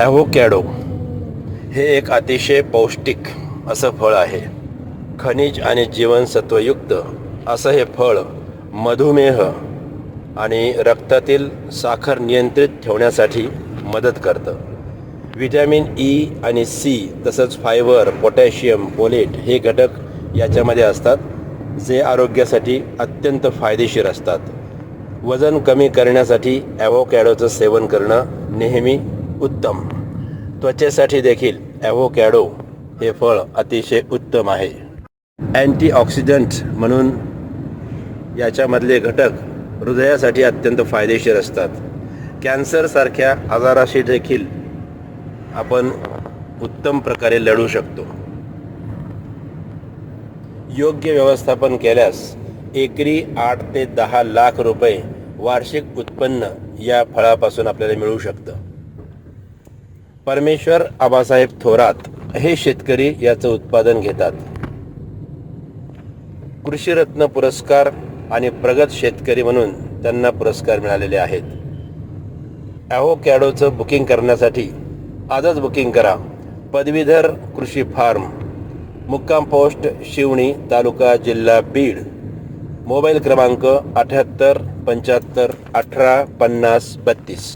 Avocado हे एक अतिशय पौष्टिक असं फळ आहे. खनिज आणि जीवनसत्वयुक्त असं हे फळ मधुमेह आणि रक्तातील साखर नियंत्रित ठेवण्यासाठी मदत करतं. व्हिटॅमिन ई आणि सी तसंच फायबर पोटॅशियम पोलेट हे घटक याच्यामध्ये असतात जे आरोग्यासाठी अत्यंत फायदेशीर असतात. वजन कमी करण्यासाठी ॲव्होकॅडोचं सेवन करणं नेहमी उत्तम. त्वचेसाठी देखील ॲव्होकॅडो हे फळ अतिशय उत्तम आहे. अँटीऑक्सिडंट म्हणून याच्यामधले घटक हृदयासाठी अत्यंत फायदेशीर असतात. कॅन्सरसारख्या आजाराशी देखील आपण उत्तम प्रकारे लढू शकतो. योग्य व्यवस्थापन केल्यास एकरी आठ ते दहा लाख रुपये वार्षिक उत्पन्न या फळापासून आपल्याला मिळू शकतं. परमेश्वर आबासाहेब थोरात हे शेतकरी याचं उत्पादन घेतात. कृषीरत्न पुरस्कार आणि प्रगत शेतकरी म्हणून त्यांना पुरस्कार मिळालेले आहेत. ॲव्होकॅडोचं बुकिंग करण्यासाठी आजच बुकिंग करा. पदवीधर कृषी फार्म मुक्काम पोस्ट शिवणी तालुका जिल्हा बीड. मोबाईल क्रमांक अठ्याहत्तर पंच्याहत्तर अठरा पन्नास बत्तीस.